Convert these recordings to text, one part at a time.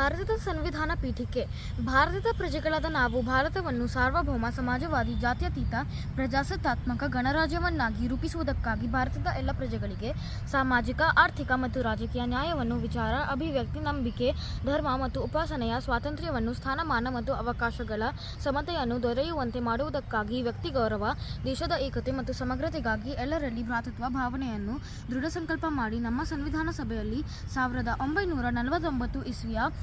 ಭಾರತದ ಸಂವಿಧಾನ ಪೀಠಕ್ಕೆ ಭಾರತದ ಪ್ರಜೆಗಳಾದ ನಾವು ಭಾರತವನ್ನು ಸಾರ್ವಭೌಮ ಸಮಾಜವಾದಿ ಜಾತ್ಯತೀತ ಪ್ರಜಾಸತ್ತಾತ್ಮಕ ಗಣರಾಜ್ಯವನ್ನಾಗಿ ರೂಪಿಸುವುದಕ್ಕಾಗಿ ಭಾರತದ ಎಲ್ಲ ಪ್ರಜೆಗಳಿಗೆ ಸಾಮಾಜಿಕ, ಆರ್ಥಿಕ ಮತ್ತು ರಾಜಕೀಯ ನ್ಯಾಯವನ್ನು, ವಿಚಾರ, ಅಭಿವ್ಯಕ್ತಿ, ನಂಬಿಕೆ, ಧರ್ಮ ಮತ್ತು ಉಪಾಸನೆಯ ಸ್ವಾತಂತ್ರ್ಯವನ್ನು, ಸ್ಥಾನಮಾನ ಮತ್ತು ಅವಕಾಶಗಳ ಸಮತೆಯನ್ನು ದೊರೆಯುವಂತೆ ಮಾಡುವುದಕ್ಕಾಗಿ ವ್ಯಕ್ತಿ ಗೌರವ ದೇಶದ ಏಕತೆ ಮತ್ತು ಸಮಗ್ರತೆಗಾಗಿ ಎಲ್ಲರಲ್ಲಿ ಭ್ರಾತೃತ್ವ ಭಾವನೆಯನ್ನು ದೃಢ ಸಂಕಲ್ಪ ಮಾಡಿ ನಮ್ಮ ಸಂವಿಧಾನ ಸಭೆಯಲ್ಲಿ ಸಾವಿರದ ಒಂಬೈನೂರ ನಲವತ್ತೊಂಬತ್ತು ಇಸ್ವಿಯ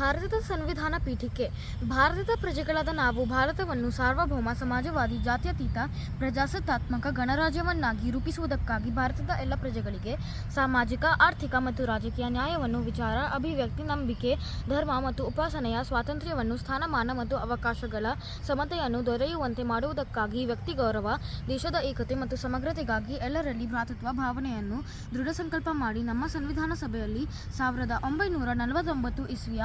ಭಾರತದ ಸಂವಿಧಾನ ಪೀಠಕ್ಕೆ ಭಾರತದ ಪ್ರಜೆಗಳಾದ ನಾವು ಭಾರತವನ್ನು ಸಾರ್ವಭೌಮ ಸಮಾಜವಾದಿ, ಜಾತ್ಯತೀತ, ಪ್ರಜಾಸತ್ತಾತ್ಮಕ ಗಣರಾಜ್ಯವನ್ನಾಗಿ ರೂಪಿಸುವುದಕ್ಕಾಗಿ ಭಾರತದ ಎಲ್ಲ ಪ್ರಜೆಗಳಿಗೆ ಸಾಮಾಜಿಕ, ಆರ್ಥಿಕ ಮತ್ತು ರಾಜಕೀಯ ನ್ಯಾಯವನ್ನು, ವಿಚಾರ, ಅಭಿವ್ಯಕ್ತಿ, ನಂಬಿಕೆ, ಧರ್ಮ ಮತ್ತು ಉಪಾಸನೆಯ ಸ್ವಾತಂತ್ರ್ಯವನ್ನು, ಸ್ಥಾನಮಾನ ಮತ್ತು ಅವಕಾಶಗಳ ಸಮತೆಯನ್ನು ದೊರೆಯುವಂತೆ ಮಾಡುವುದಕ್ಕಾಗಿ ವ್ಯಕ್ತಿ ಗೌರವ ದೇಶದ ಏಕತೆ ಮತ್ತು ಸಮಗ್ರತೆಗಾಗಿ ಎಲ್ಲರಲ್ಲಿ ಭ್ರಾತೃತ್ವ ಭಾವನೆಯನ್ನು ದೃಢ ಸಂಕಲ್ಪ ಮಾಡಿ ನಮ್ಮ ಸಂವಿಧಾನ ಸಭೆಯಲ್ಲಿ ಸಾವಿರದ ಒಂಬೈನೂರ ನಲವತ್ತೊಂಬತ್ತು ಇಸ್ವಿಯ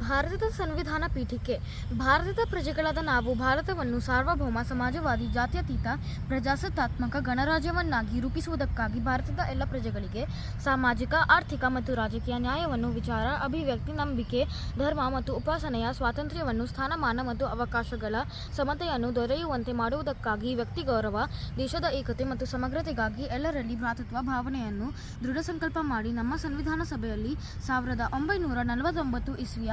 ಭಾರತದ ಸಂವಿಧಾನ ಪೀಠಕ್ಕೆ ಭಾರತದ ಪ್ರಜೆಗಳಾದ ನಾವು ಭಾರತವನ್ನು ಸಾರ್ವಭೌಮ ಸಮಾಜವಾದಿ ಜಾತ್ಯತೀತ ಪ್ರಜಾಸತ್ತಾತ್ಮಕ ಗಣರಾಜ್ಯವನ್ನಾಗಿ ರೂಪಿಸುವುದಕ್ಕಾಗಿ ಭಾರತದ ಎಲ್ಲ ಪ್ರಜೆಗಳಿಗೆ ಸಾಮಾಜಿಕ, ಆರ್ಥಿಕ ಮತ್ತು ರಾಜಕೀಯ ನ್ಯಾಯವನ್ನು ವಿಚಾರ, ಅಭಿವ್ಯಕ್ತಿ, ನಂಬಿಕೆ, ಧರ್ಮ ಮತ್ತು ಉಪಾಸನೆಯ ಸ್ವಾತಂತ್ರ್ಯವನ್ನು ಸ್ಥಾನಮಾನ ಮತ್ತು ಅವಕಾಶಗಳ ಸಮತೆಯನ್ನು ದೊರೆಯುವಂತೆ ಮಾಡುವುದಕ್ಕಾಗಿ ವ್ಯಕ್ತಿ ಗೌರವ ದೇಶದ ಏಕತೆ ಮತ್ತು ಸಮಗ್ರತೆಗಾಗಿ ಎಲ್ಲರಲ್ಲಿ ಭ್ರಾತೃತ್ವ ಭಾವನೆಯನ್ನು ದೃಢ ಸಂಕಲ್ಪ ಮಾಡಿ ನಮ್ಮ ಸಂವಿಧಾನ ಸಭೆಯಲ್ಲಿ ಸಾವಿರದ ಒಂಬೈನೂರ ನಲವತ್ತೊಂಬತ್ತು ಇಸ್ವಿಯ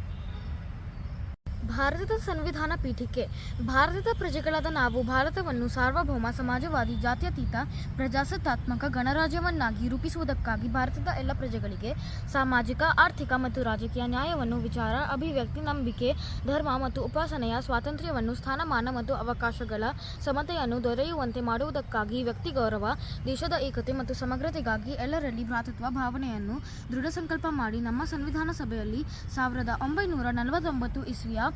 ಭಾರತದ ಸಂವಿಧಾನ ಪೀಠಿಕೆ ಭಾರತದ ಪ್ರಜೆಗಳಾದ ನಾವು ಭಾರತವನ್ನು ಸಾರ್ವಭೌಮ ಸಮಾಜವಾದಿ ಜಾತ್ಯತೀತ ಪ್ರಜಾಸತ್ತಾತ್ಮಕ ಗಣರಾಜ್ಯವನ್ನಾಗಿ ರೂಪಿಸುವುದಕ್ಕಾಗಿ ಭಾರತದ ಎಲ್ಲ ಪ್ರಜೆಗಳಿಗೆ ಸಾಮಾಜಿಕ, ಆರ್ಥಿಕ ಮತ್ತು ರಾಜಕೀಯ ನ್ಯಾಯವನ್ನು, ವಿಚಾರ, ಅಭಿವ್ಯಕ್ತಿ, ನಂಬಿಕೆ, ಧರ್ಮ ಮತ್ತು ಉಪಾಸನೆಯ ಸ್ವಾತಂತ್ರ್ಯವನ್ನು, ಸ್ಥಾನಮಾನ ಮತ್ತು ಅವಕಾಶಗಳ ಸಮತೆಯನ್ನು ದೊರೆಯುವಂತೆ ಮಾಡುವುದಕ್ಕಾಗಿ ವ್ಯಕ್ತಿ ಗೌರವ ದೇಶದ ಏಕತೆ ಮತ್ತು ಸಮಗ್ರತೆಗಾಗಿ ಎಲ್ಲರಲ್ಲಿ ಭ್ರಾತೃತ್ವ ಭಾವನೆಯನ್ನು ದೃಢ ಸಂಕಲ್ಪ ಮಾಡಿ ನಮ್ಮ ಸಂವಿಧಾನ ಸಭೆಯಲ್ಲಿ ಸಾವಿರದ ಒಂಬೈನೂರ ನಲವತ್ತೊಂಬತ್ತು ಇಸ್ವಿಯ